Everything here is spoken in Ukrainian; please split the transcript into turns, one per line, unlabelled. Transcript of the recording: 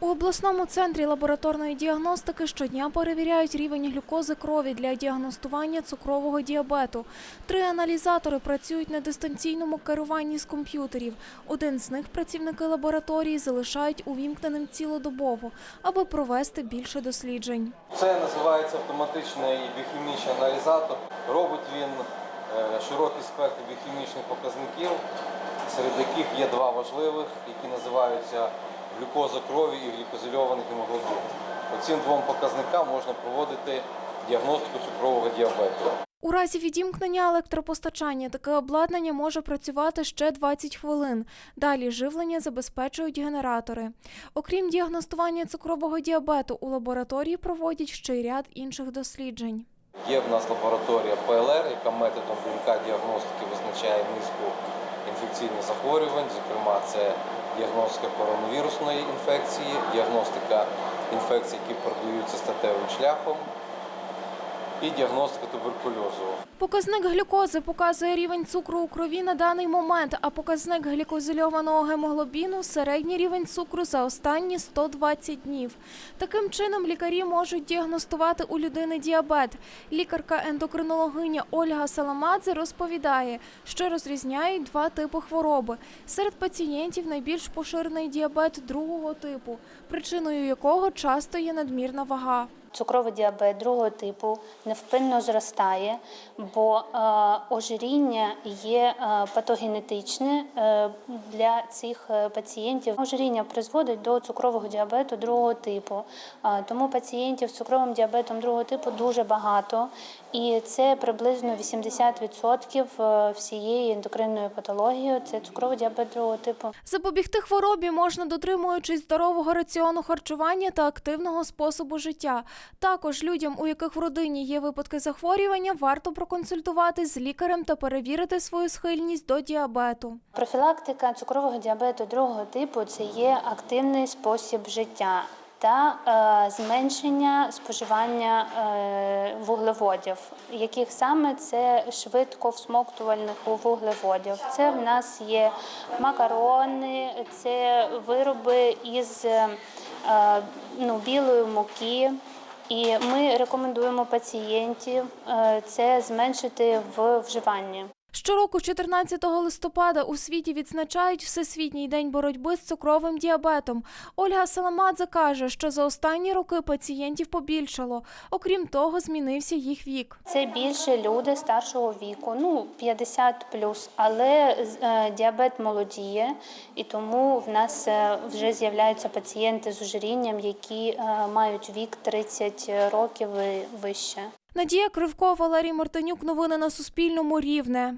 У обласному центрі лабораторної діагностики щодня перевіряють рівень глюкози крові для діагностування цукрового діабету. Три аналізатори працюють на дистанційному керуванні з комп'ютерів. Один з них працівники лабораторії залишають увімкненим цілодобово, аби провести більше досліджень.
Це називається автоматичний біохімічний аналізатор. Робить він е, широкий спектр біохімічних показників, серед яких є два важливих, які називаються глюкоза крові і глікозильований гемоглобін. По цим двом показникам можна проводити діагностику цукрового діабету.
У разі відімкнення електропостачання таке обладнання може працювати ще 20 хвилин. Далі живлення забезпечують генератори. Окрім діагностування цукрового діабету, у лабораторії проводять ще й ряд інших досліджень.
Є в нас лабораторія ПЛР, яка методом ДНК-діагностики визначає низку інфекційних захворювань. Зокрема, це діагностика коронавірусної інфекції, діагностика інфекцій, які передаються статевим шляхом, і діагностика туберкульозу.
Показник глюкози показує рівень цукру у крові на даний момент, а показник глікозильованого гемоглобіну середній рівень цукру за останні 120 днів. Таким чином лікарі можуть діагностувати у людини діабет. Лікарка-ендокринологиня Ольга Саламадзе розповідає, що розрізняють два типи хвороби. Серед пацієнтів найбільш поширений діабет другого типу, причиною якого часто є надмірна вага.
Цукровий діабет другого типу невпинно зростає, бо е, ожиріння є е, патогенетичне е, для цих пацієнтів. Ожиріння призводить до цукрового діабету другого типу. Тому пацієнтів з цукровим діабетом другого типу дуже багато, і це приблизно 80% всієї ендокринної патології. Це цукровий діабет другого типу.
Запобігти хворобі можна дотримуючись здорового раціону харчування та активного способу життя. Також людям, у яких в родині є випадки захворювання, варто проконсультуватись з лікарем та перевірити свою схильність до діабету.
Профілактика цукрового діабету другого типу це є активний спосіб життя та е, зменшення споживання е, вуглеводів, яких саме це швидко всмоктувальних вуглеводів. Це в нас є макарони, це вироби із е, ну, білої муки. І ми рекомендуємо пацієнтів е, це зменшити в вживанні.
Щороку, 14 листопада, у світі відзначають Всесвітній день боротьби з цукровим діабетом. Ольга Саламадзе каже, що за останні роки пацієнтів побільшало. Окрім того, змінився їх вік.
Це більше люди старшого віку, ну 50 плюс, але е, діабет молодіє, і тому в нас е, вже з'являються пацієнти з ожирінням, які е, мають вік 30 років і вище.
Надія Кривко, Валерій Мартинюк. Новини на Суспільному. Рівне.